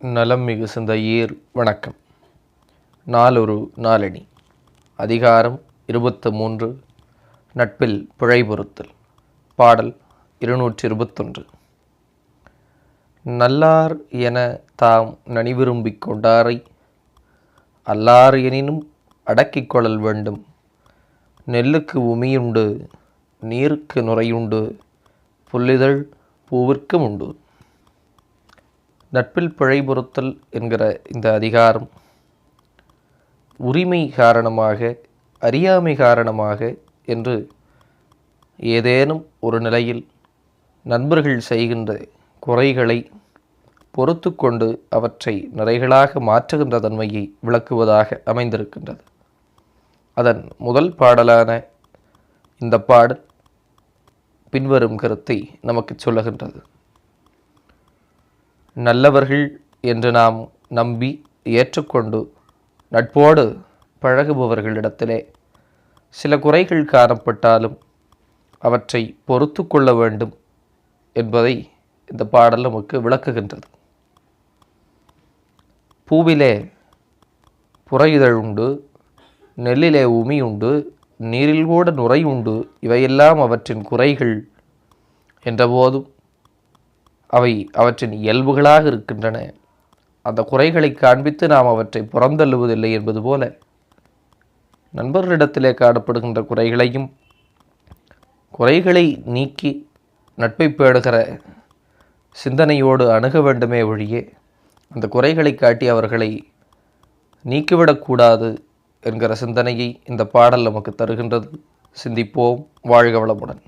நலம் மிகு சிந்தையீர் வணக்கம். நாளொரு நாளணி அதிகாரம் இருபத்து மூன்று நட்பில் பிழை பொறுத்தல் பாடல் இருநூற்றி இருபத்தொன்று நல்லார் என தாம் நனிவிரும்பிக் கொண்டாரை அல்லார் எனினும் அடக்கிக் கொள்ளல் வேண்டும். நெல்லுக்கு உமியுண்டு நீருக்கு நுரையுண்டு புல்லிதழ் பூவிற்கும் உண்டு. நட்பில் பிழை பொறுத்தல் என்கிற இந்த அதிகாரம் உரிமை காரணமாக அறியாமை காரணமாக என்று ஏதேனும் ஒரு நிலையில் நண்பர்கள் செய்கின்ற குறைகளை பொறுத்து கொண்டு அவற்றை நிறைகளாக மாற்றுகின்ற தன்மையை விளக்குவதாக அமைந்திருக்கின்றது. அதன் முதல் பாடலான இந்த பாடல் பின்வரும் கருத்தை நமக்கு சொல்லுகின்றது. நல்லவர்கள் என்று நாம் நம்பி ஏற்றுக்கொண்டு நட்போடு பழகுபவர்களிடத்திலே சில குறைகள் காணப்பட்டாலும் அவற்றை பொறுத்து கொள்ள வேண்டும் என்பதை இந்த பாடல் நமக்கு விளக்குகின்றது. பூவிலே புறையுதழ் உண்டு நெல்லிலே உமி உண்டு நீரில் கூட நுரை உண்டு இவையெல்லாம் அவற்றின் குறைகள் என்றபோதும் அவை அவற்றின் இயல்புகளாக இருக்கின்றன. அந்த குறைகளை காண்பித்து நாம் அவற்றை புறந்தள்ளுவதில்லை என்பது போல நண்பர்களிடத்திலே காணப்படுகின்ற குறைகளையும் குறைகளை நீக்கி நட்பை பேடுகிற சிந்தனையோடு அணுக வேண்டுமே ஒழியே அந்த குறைகளை காட்டி அவர்களை நீக்கிவிடக்கூடாது என்கிற சிந்தனையை இந்த பாடல் நமக்கு தருகின்றது. சிந்திப்போம் வாழ்க வளமுடன்.